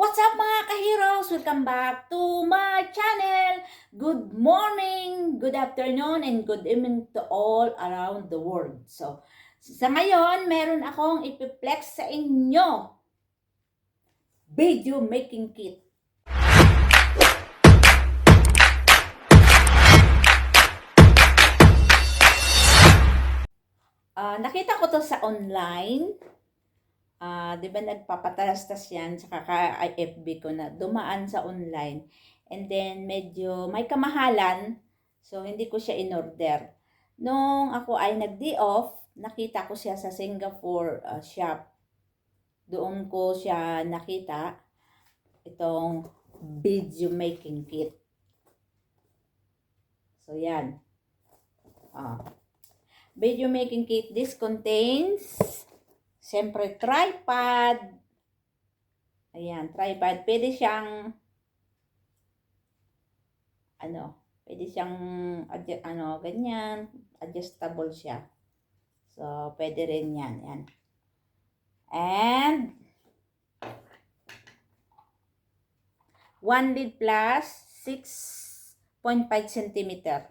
What's up mga kaheroes? Welcome back to my channel. Good morning, good afternoon, and good evening to all around the world. So, sa ngayon, meron akong ipiplex sa inyo. Video making kit. Ah, nakita ko to sa online. Ah, 'di ba nagpapatastas 'yan sa kaka-FB ko na dumaan sa online. And then medyo may kamahalan, so hindi ko siya in-order. Nung ako ay nag-day off, nakita ko siya sa Singapore ah, shop. Doon ko siya nakita itong video making kit. So yan. Ah. Video making kit. This contains Siyempre, tripod. Ayan, tripod. Pwede siyang, ano, pwede siyang, adju- ano, ganyan. Adjustable siya. So, pwede rin yan. Yan. And, 1 lid plus 6.5 centimeter.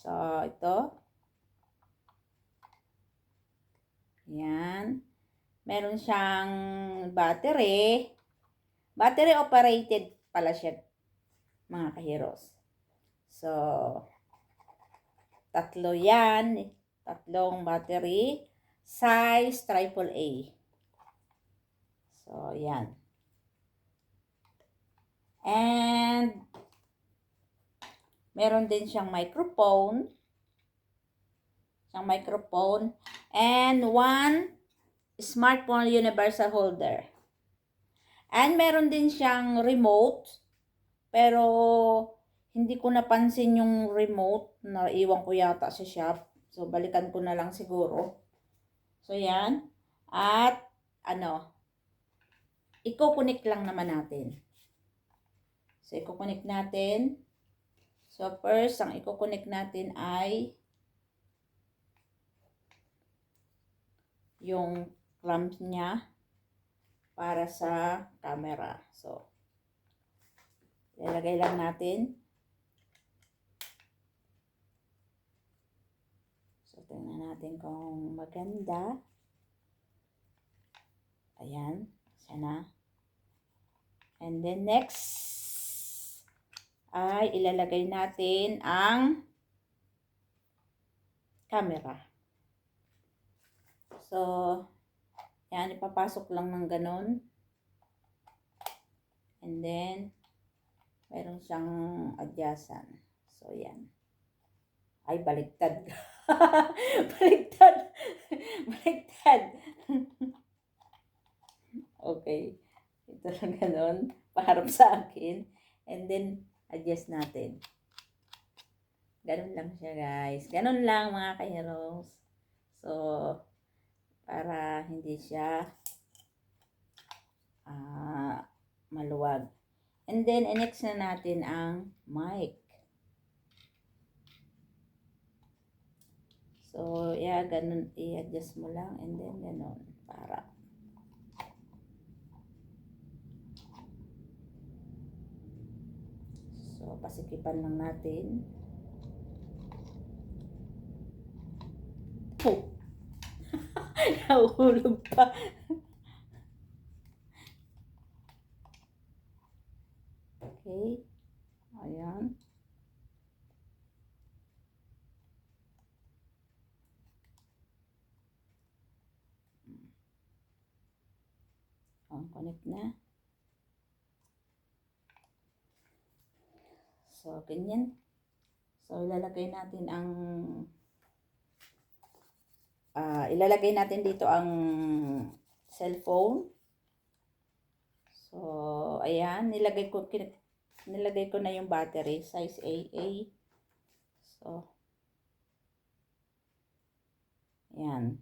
So, ito. Yan. Meron siyang battery. Battery operated pala siya, mga kaheroes. So, tatlo yan. Tatlong battery. Size triple A. So, yan. And, meron din siyang microphone. Siyang microphone and one smartphone universal holder. And meron din siyang remote, pero hindi ko napansin yung remote na iwan ko yata sa shop. So, balikan ko na lang siguro. So, yan. At, ano, iko-connect lang naman natin. So, iko-connect natin. So, first, ang iko-connect natin ay yung clamp niya para sa camera. So, ilalagay lang natin. So, tingnan natin kung maganda. Ayan, sana. And then next ay ilalagay natin ang camera. So, yan, ipapasok lang ng ganun. And then, meron siyang adyasan. So, yan. Ay, baliktad. baliktad. baliktad. okay. Ito lang ganun. Paharap sa akin. And then, adjust natin. Ganun lang siya, guys. Ganun lang, mga kaheroes. So, para hindi siya ah, maluwag. And then, next na natin ang mic. So, yeah, ganun, i-adjust mo lang and then ganun, para. So, pasikipan lang natin. Oh! Nahulog pa. Okay. Ayan. On connect na. So, ganyan. So, ilalagay natin ang ah ilalagay natin dito ang cellphone. So, ayan, nilagay ko nilagay ko na yung battery size AA. So, ayan.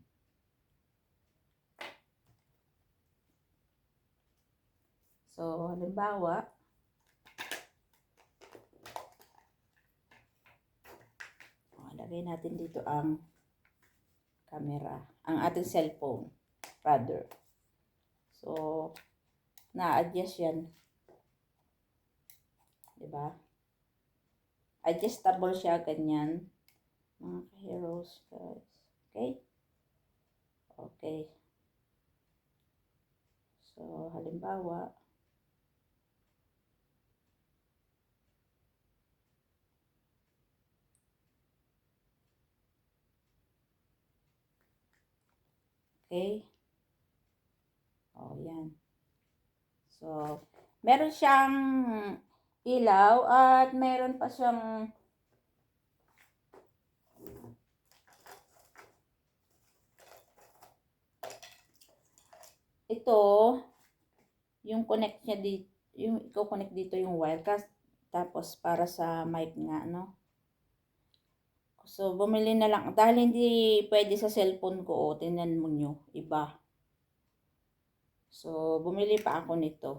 So, halimbawa, oh, lagay natin dito ang camera, ang ating cellphone, rather. So, na-adjust yan. Diba? Adjustable siya, ganyan. Mga heroes, guys. Okay? Okay. So, halimbawa, Okay? Oh, yan. So, meron siyang ilaw at meron pa siyang ito yung connect niya dito yung i-connect dito yung wire kas- tapos para sa mic nga no so bumili na lang. Dahil hindi pwede sa cellphone ko oh, tingnan mo nyo iba. So bumili pa ako nito.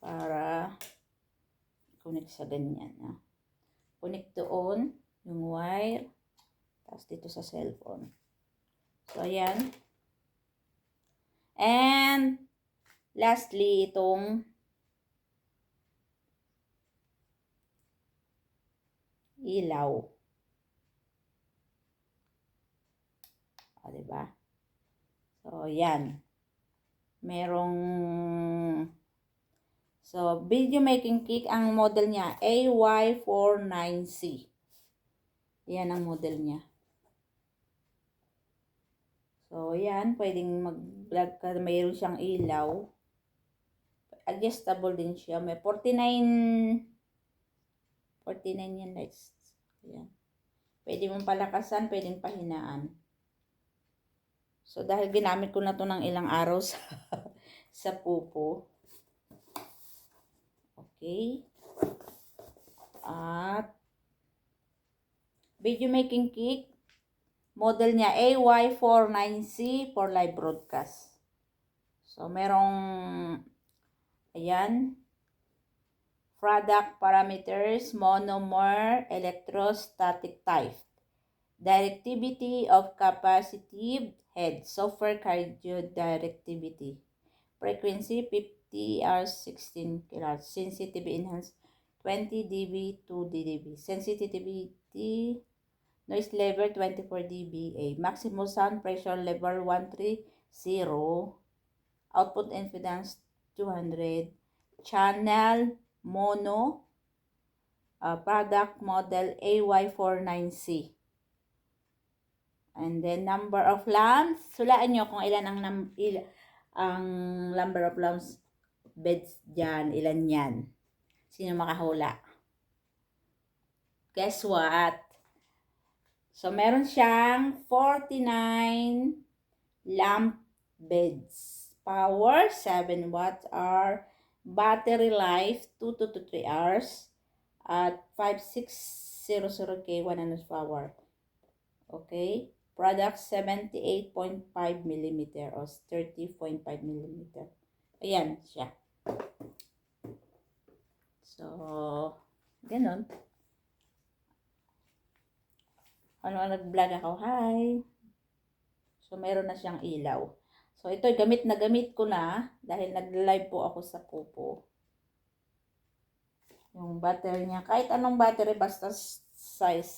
Para connect sa ganyan no? connect doon yung wire tapos dito sa cellphone. So ayan. And lastly, itong ilaw. O, diba? So, yan. Merong So, video making cake, ang model niya, AY49C. Yan ang model niya. So, yan, pwedeng mag-vlog ka, mayroon siyang ilaw. Adjustable din siya. May 49, 49 yan lights. Yan. Pwede mong palakasan, pwedeng pahinaan. So, dahil ginamit ko na to ng ilang araw sa, sa pupo. Okay. At, video making cake, Model niya AY49C for live broadcast. So, merong, ayan, product parameters, monomer, electrostatic type, directivity of capacitive head, software cardio directivity, frequency 50 Hz 16 kHz, sensitivity enhanced 20 dB 2 dB, sensitivity noise level 24 dBA, maximum sound pressure level 130, output impedance 200, channel mono, uh, product model AY49C. And then number of lamps, sulaan nyo kung ilan ang num, il, ang number of lamps beds dyan, ilan yan. Sino makahula? Guess what? So, meron siyang 49 lamp beds. Power, 7 watts hour. Battery life, 2 to 3 hours. At 5600K, 100 power. Okay. Product, 78.5 mm o 30.5 mm. Ayan siya. So, ganun. ano, nag-vlog ako, hi. So, meron na siyang ilaw. So, ito, gamit na gamit ko na dahil nag-live po ako sa Popo. Yung battery niya, kahit anong battery, basta size,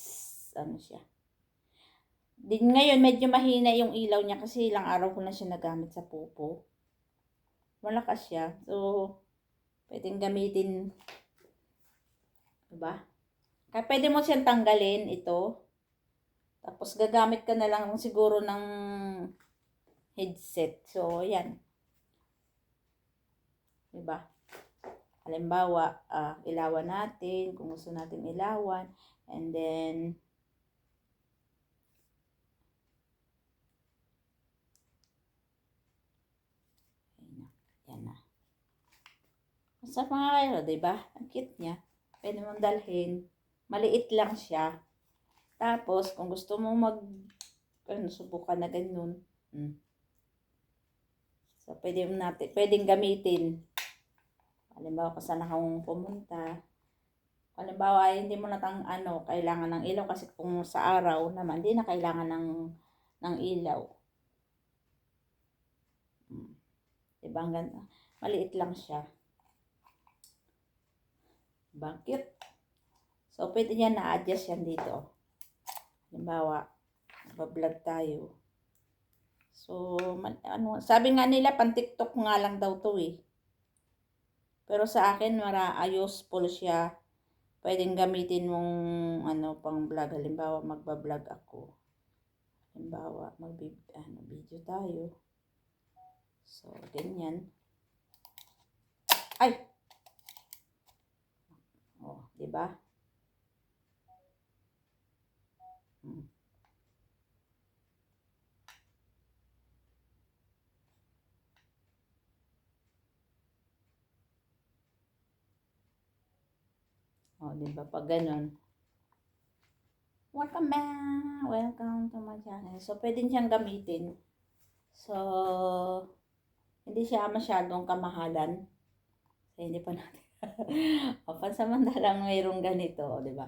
ano siya. Din ngayon, medyo mahina yung ilaw niya kasi ilang araw ko na siya nagamit sa Popo. Malakas siya. So, pwedeng gamitin, diba? Kaya pwede mo siyang tanggalin ito. Tapos gagamit ka na lang siguro ng headset. So, yan. Diba? Halimbawa, uh, ilawan natin kung gusto natin ilawan. And then, yan na. Sa mga kayo, diba? Ang cute niya. Pwede mong dalhin. Maliit lang siya. Tapos, kung gusto mo mag, ano, subukan na ganun. Hmm. So, pwede natin, pwedeng gamitin. Halimbawa, kung saan akong pumunta. Halimbawa, hindi mo na tang, ano, kailangan ng ilaw. Kasi kung sa araw naman, hindi na kailangan ng, ng ilaw. Hmm. Diba? Ang ganda. Maliit lang siya. Cute. So, pwede niya na-adjust yan dito. Halimbawa, bablog tayo. So, man, ano, sabi nga nila, pan TikTok nga lang daw to eh. Pero sa akin, mara, useful siya. Pwedeng gamitin mong, ano, pang vlog. Halimbawa, magbablog ako. Halimbawa, mag ano, video tayo. So, ganyan. Ay! Oh, di ba? Hmm. Oh, di ba? Pag ganun. Welcome back! Welcome to my channel. So, pwede siyang gamitin. So, hindi siya masyadong kamahalan. So, hindi pa natin. o, pansamantalang mayroong ganito, di ba?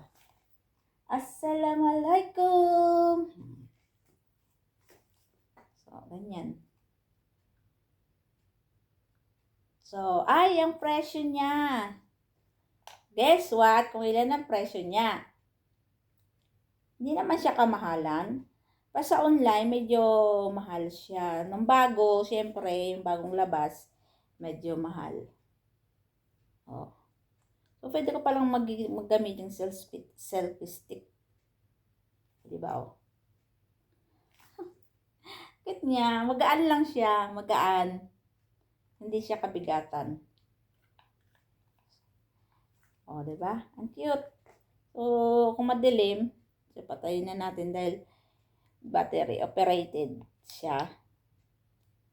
Assalamualaikum! So, ganyan. So, ay, ang presyo niya. Guess what? Kung ilan ang presyo niya. Hindi naman siya kamahalan. Pa sa online, medyo mahal siya. Nung bago, syempre, yung bagong labas, medyo mahal. Oh. So, pwede ko palang mag maggamit yung selfie, selfie stick. Di ba, oh? Kit niya, magaan lang siya, magaan. Hindi siya kabigatan. Di ba? Ang cute. So, kung madilim, so patayin na natin dahil battery operated siya.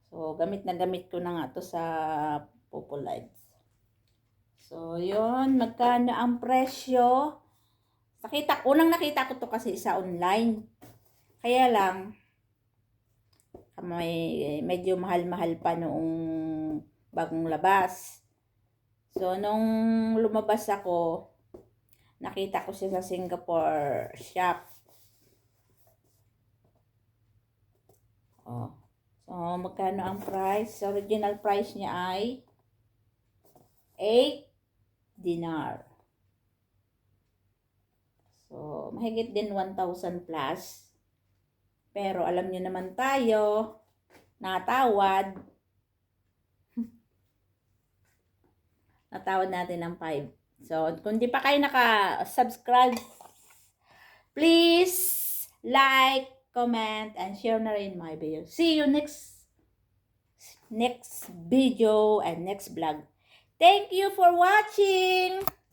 So, gamit na gamit ko na nga to sa Popo Lights. So, yun. Magkano ang presyo? Nakita, unang nakita ko to kasi sa online. Kaya lang, may, medyo mahal-mahal pa noong bagong labas. So, nung lumabas ako, nakita ko siya sa Singapore shop. Oh. So, magkano ang price? Original price niya ay 8 dinar. So, mahigit din 1,000 plus. Pero alam nyo naman tayo, natawad. Natawad natin ng 5. So, kung di pa kayo naka-subscribe, please like, comment, and share na rin my video. See you next next video and next vlog. Thank you for watching!